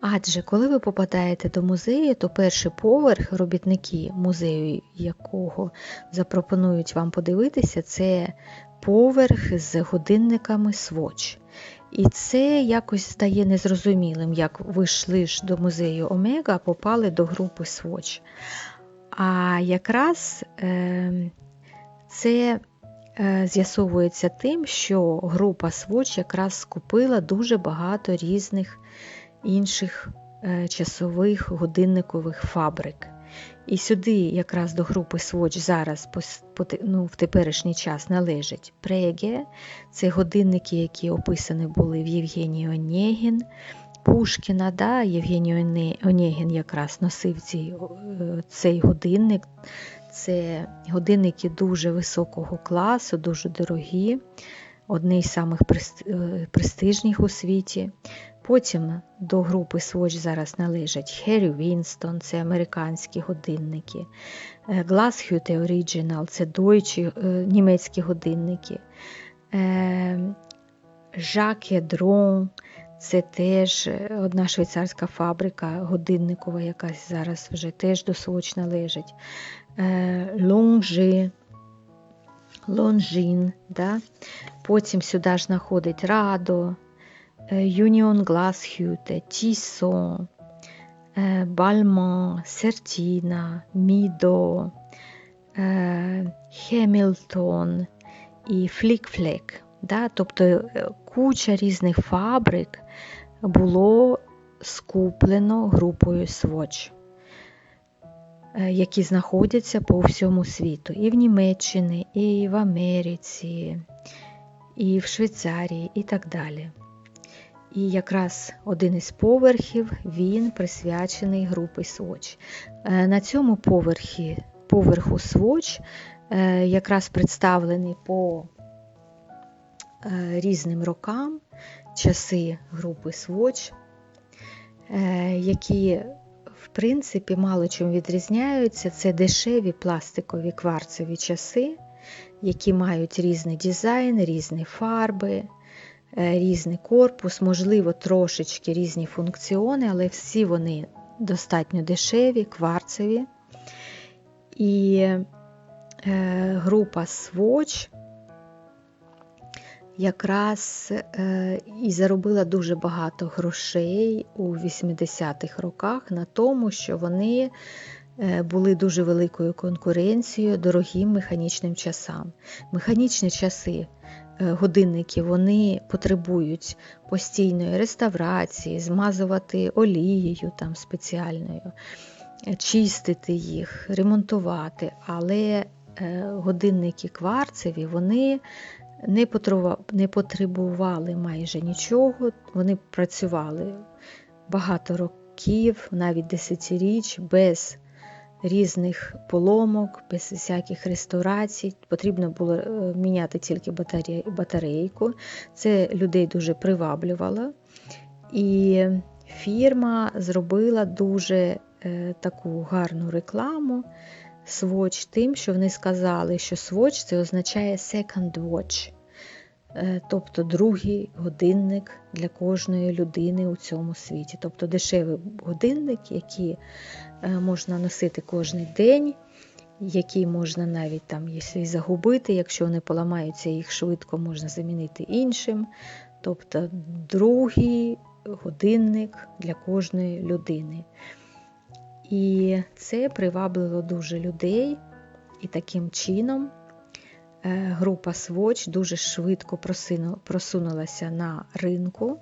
Адже коли ви попадаєте до музею, то перший поверх робітники музею, якого запропонують вам подивитися, це поверх з годинниками Swatch. І це якось стає незрозумілим, як ви йшли ж до музею Омега, а попали до групи Swatch. А якраз е, це з'ясовується тим, що група Swatch якраз скупила дуже багато різних інших е, часових годинникових фабрик. І сюди, якраз до групи Swatch зараз ну, в теперішній час належить Преге, це годинники, які описані були в Євгенії Онєгін, Пушкіна. Да? Євгеній Онєгін якраз носив е, цей годинник. Це годинники дуже високого класу, дуже дорогі, одні з самих е, престижних у світі. Потім до групи Swatch зараз належать Harry Winston, це американські годинники, е, Glasshütte Original, це дойчі е, німецькі годинники, е, Jacques Dron, це теж одна швейцарська фабрика годинникова, якась зараз вже теж до Swatch належить. Longe, Longines, да? потім сюди ж знаходить Радо, Union Glasshütte, Tissot, е, Balmain, Certina, Mido, е, Hamilton і Flick-Flack. Да? Тобто е, куча різних фабрик було скуплено групою Swatch, е, які знаходяться по всьому світу. І в Німеччині, і в Америці, і в Швейцарії, і так далі. І якраз один із поверхів він присвячений групі Swatch. Е, На цьому поверхі, поверху Swatch е, якраз представлений по е, різним рокам часи групи е, які в принципі мало чим відрізняються. Це дешеві пластикові кварцеві часи, які мають різний дизайн, різні фарби, різний корпус, можливо, трошечки різні функціони, але всі вони достатньо дешеві, кварцеві. І е, група Swatch якраз е, і заробила дуже багато грошей у 80-х роках на тому, що вони е, були дуже великою конкуренцією дорогим механічним часам. Механічні часи, е, годинники, вони потребують постійної реставрації, змазувати олією там спеціальною, е, чистити їх, ремонтувати. Але е, годинники кварцеві, вони не потребували майже нічого. Вони працювали багато років, навіть десятиріч, без різних поломок, без всяких реставрацій. Потрібно було е, міняти тільки батаре- батарейку. Це людей дуже приваблювало. І фірма зробила дуже е, таку гарну рекламу. Swatch тим, що вони сказали, що Swatch це означає second watch, тобто другий годинник для кожної людини у цьому світі. Тобто дешевий годинник, який е, можна носити кожен день, який можна навіть там, якщо загубити, якщо вони поламаються, їх швидко можна замінити іншим. Тобто другий годинник для кожної людини. І це привабило дуже людей, і таким чином е, група Swatch дуже швидко просунулася на ринку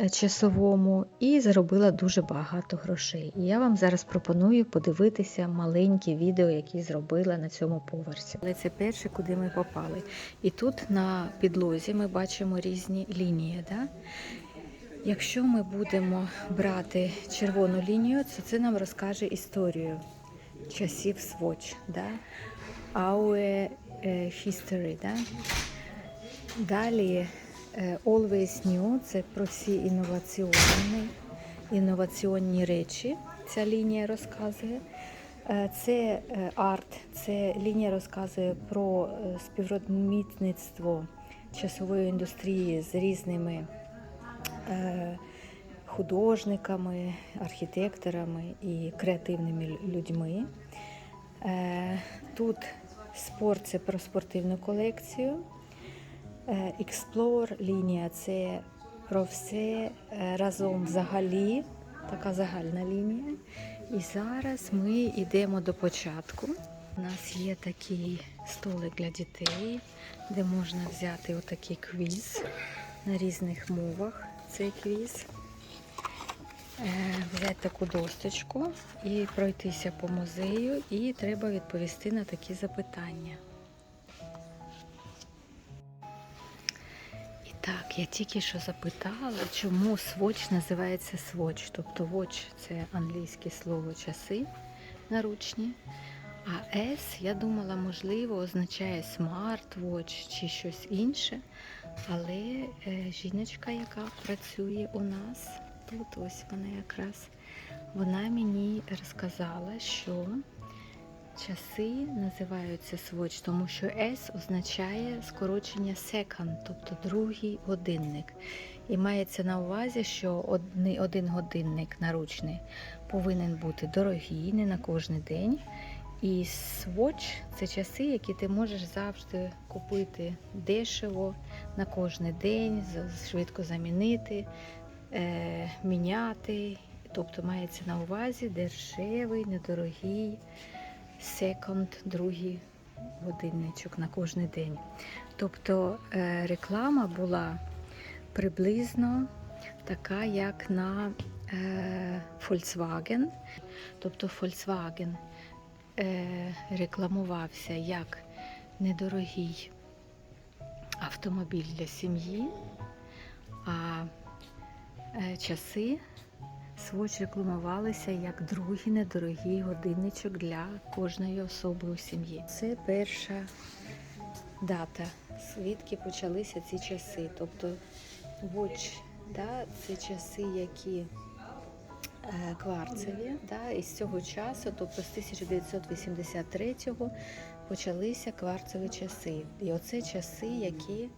е, часовому і заробила дуже багато грошей. І я вам зараз пропоную подивитися маленькі відео, які зробила на цьому поверсі. Але це перше, куди ми попали. І тут на підлозі ми бачимо різні лінії. Да? Якщо ми будемо брати червону лінію, то це нам розкаже історію часів Swatch, да? Our е, history. Да? Далі е, Always New це про всі інноваційні, інноваційні речі. Ця лінія розказує. Е, Це е, арт, це лінія розказує про е, співробітництво часової індустрії з різними е, художниками, архітекторами і креативними людьми. Е, Тут спорт це про спортивну колекцію. Е, Explore лінія це про все е, разом взагалі, така загальна лінія. І зараз ми йдемо до початку. У нас є такий столик для дітей, де можна взяти отакий квіз на різних мовах. Цей квіз. Е, Взяти таку досточку і пройтися по музею, і треба відповісти на такі запитання. І так, я тільки що запитала, чому swatch називається swatch. Тобто watch – це англійське слово часи наручні. А S, я думала, можливо, означає smartwatch чи щось інше. Але е, жіночка, яка працює у нас тут, ось вона якраз, вона мені розказала, що часи називаються swatch, тому що S означає скорочення second, тобто другий годинник. І мається на увазі, що один годинник наручний повинен бути дорогий, не на кожен день. І swatch – це часи, які ти можеш завжди купити дешево на кожен день, швидко замінити, е, міняти. Тобто мається на увазі дешевий, недорогий секонд, другий годинничок на кожен день. Тобто е, реклама була приблизно така, як на е, Volkswagen. Тобто Volkswagen е, рекламувався як недорогий автомобіль для сім'ї, а часи Swatch рекламувалися як другий недорогий годинничок для кожної особи у сім'ї. Це перша дата, звідки почалися ці часи. Тобто Watch, да, це часи, які е, кварцеві. Да, і з цього часу, тобто з 1983-го, почалися кварцеві часи. І оце часи, які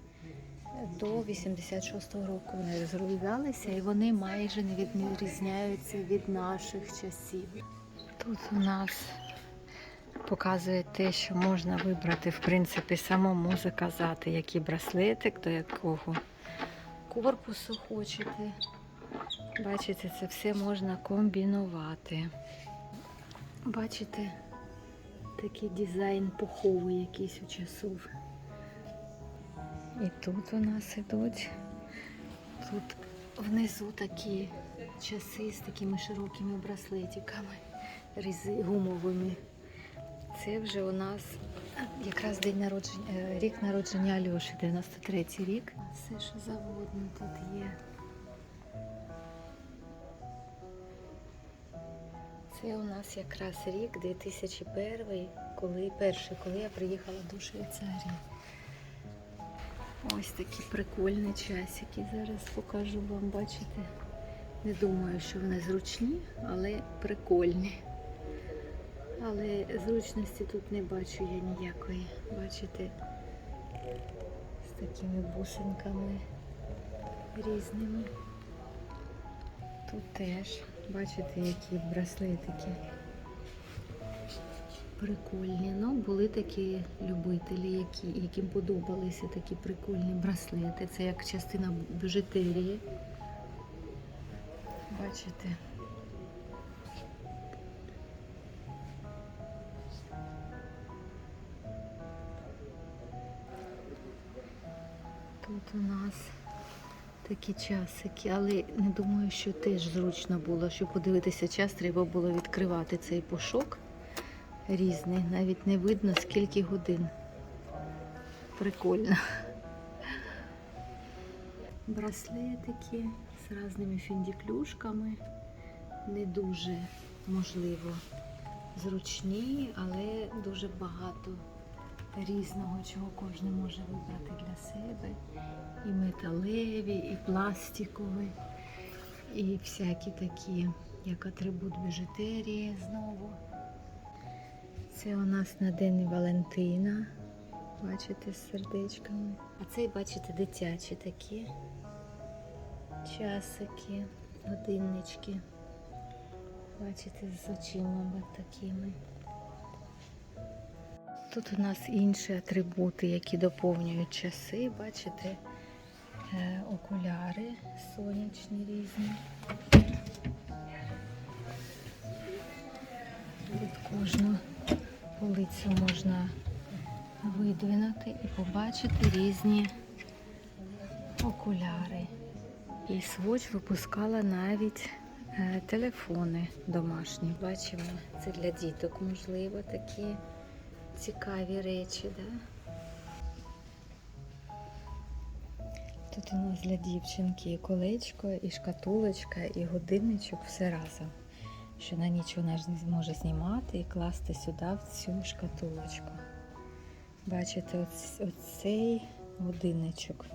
до 86-го року вони розроблялися, і вони майже не відрізняються від наших часів. Тут у нас показує те, що можна вибрати, в принципі, самому заказати, який браслетик, до якого корпусу хочете. Бачите, це все можна комбінувати. Бачите, такий дизайн пуховий якийсь у часов. І тут у нас ідуть. Тут внизу такі часи з такими широкими браслетиками, гумовими. Це вже у нас якраз день народження, е, рік народження Альоші, 93-й рік. Все, що завгодно тут є. Це у нас якраз рік 2001, коли перший, коли я приїхала до Швейцарії. Ось такі прикольні часики. Зараз покажу вам, бачите. Не думаю, що вони зручні, але прикольні. Але зручності тут не бачу я ніякої. Бачите, з такими бусинками різними. Тут теж, бачите, які браслетики. Прикольні. Ну, були такі любителі, які, яким подобалися такі прикольні браслети. Це як частина біжутерії. Бачите? Тут у нас такі часики, але не думаю, що теж зручно було. Щоб подивитися час, треба було відкривати цей пушок різний. Навіть не видно, скільки годин. Прикольно. Браслетики з різними фіндіклюшками. Не дуже, можливо, зручні, але дуже багато різного, чого кожен може вибрати для себе. І металеві, і пластикові, і всякі такі, як атрибут біжутерії знову. Це у нас на День Валентина. Бачите, з сердечками. А цей, бачите, дитячі такі часики. годиннички. Бачите, з очима такими. Тут у нас інші атрибути, які доповнюють часи. Бачите, е, окуляри сонячні різні. Тут кожну полицю можна видвинути і побачити різні окуляри. І Swatch випускала навіть е, телефони домашні. Бачимо, це для діток можливо такі цікаві речі. Да? Тут у нас для дівчинки і колечко, і шкатулочка, і годинничок все разом. Що на ніч вона ж не зможе знімати і класти сюди в цю шкатулочку. Бачите, оц- оцей годинничок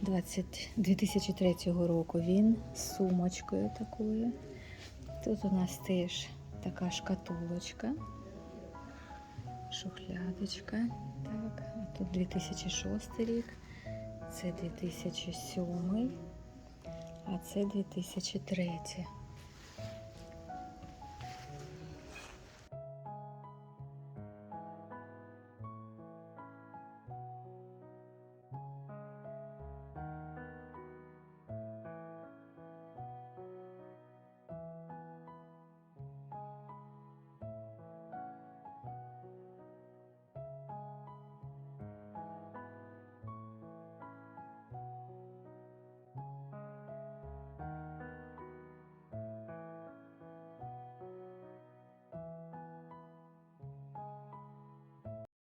20, 2003 року він з сумочкою такою. Тут у нас теж така шкатулочка, шухлядочка. Так, а тут 2006 рік, це 2007, а це 2003.